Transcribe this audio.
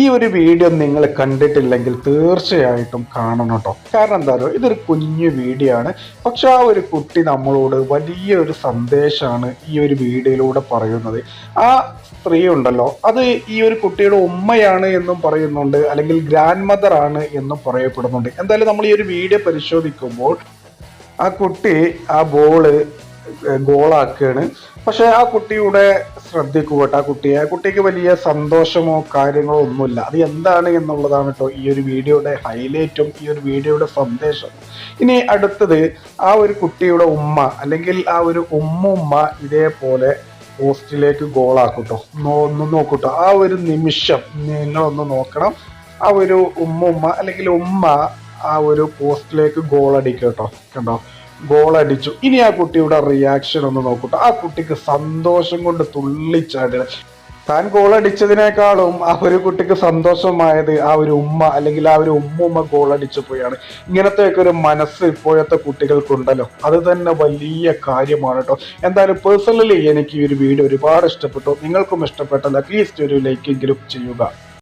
ഈ ഒരു വീഡിയോ നിങ്ങൾ കണ്ടിട്ടില്ലെങ്കിൽ തീർച്ചയായിട്ടും കാണണം കേട്ടോ കാരണം എന്താ പറയുക ഇതൊരു കുഞ്ഞു വീഡിയോ ആണ്. പക്ഷെ ആ ഒരു കുട്ടി നമ്മളോട് വലിയ ഒരു സന്ദേശമാണ് ഈ ഒരു വീഡിയോയിലൂടെ പറയുന്നത്. ആ സ്ത്രീ ഉണ്ടല്ലോ അത് ഈ ഒരു കുട്ടിയുടെ ഉമ്മയാണ് എന്നും പറയുന്നുണ്ട് അല്ലെങ്കിൽ ഗ്രാൻഡ് മദർ ആണ് എന്നും പറയപ്പെടുന്നുണ്ട്. എന്തായാലും നമ്മൾ ഈ ഒരു വീഡിയോ പരിശോധിക്കുമ്പോൾ ആ കുട്ടി ആ ബോൾ ഗോളാക്കുകയാണ്. പക്ഷെ ആ കുട്ടിയുടെ ശ്രദ്ധിക്കുക ആ കുട്ടിയെ ആ കുട്ടിക്ക് വലിയ സന്തോഷമോ കാര്യങ്ങളോ ഒന്നുമില്ല. അത് എന്താണ് എന്നുള്ളതാണ് കേട്ടോ ഈ ഒരു വീഡിയോയുടെ ഹൈലൈറ്റും ഈ ഒരു വീഡിയോയുടെ സന്ദേശം. ഇനി അടുത്തത് ആ ഒരു കുട്ടിയുടെ ഉമ്മ അല്ലെങ്കിൽ ആ ഒരു ഉമ്മുമ്മ ഇതേപോലെ പോസ്റ്റിലേക്ക് ഗോളാക്കൂട്ടോ ഒന്ന് നോക്കൂട്ടോ ആ ഒരു നിമിഷം നിങ്ങളൊന്ന് നോക്കണം. ആ ഒരു ഉമ്മുമ്മ അല്ലെങ്കിൽ ഉമ്മ ആ ഒരു പോസ്റ്റിലേക്ക് ഗോൾ അടിക്കട്ടോ കേട്ടോ. കണ്ടോ? ഗോൾ അടിച്ചു ഇനി ആ കുട്ടിയുടെ റിയാക്ഷൻ ഒന്ന് നോക്കട്ടെ. ആ കുട്ടിക്ക് സന്തോഷം കൊണ്ട് തുള്ളിച്ചാടുക താൻ ഗോൾ അടിച്ചതിനേക്കാളും ആ ഒരു കുട്ടിക്ക് സന്തോഷമായത് ആ ഒരു ഉമ്മ അല്ലെങ്കിൽ ആ ഒരു ഉമ്മുമ്മ ഗോൾ ഇങ്ങനത്തെ ഒരു മനസ്സ് ഇപ്പോഴത്തെ കുട്ടികൾക്കുണ്ടല്ലോ. അത് തന്നെ വലിയ കാര്യമാണ് കേട്ടോ. എന്തായാലും പേഴ്സണലി എനിക്ക് ഈ ഒരു വീഡിയോ ഒരുപാട് ഇഷ്ടപ്പെട്ടു. നിങ്ങൾക്കും ഇഷ്ടപ്പെട്ടല്ല അറ്റ്ലീസ്റ്റ് ഒരു ലൈക്കെങ്കിലും ചെയ്യുക.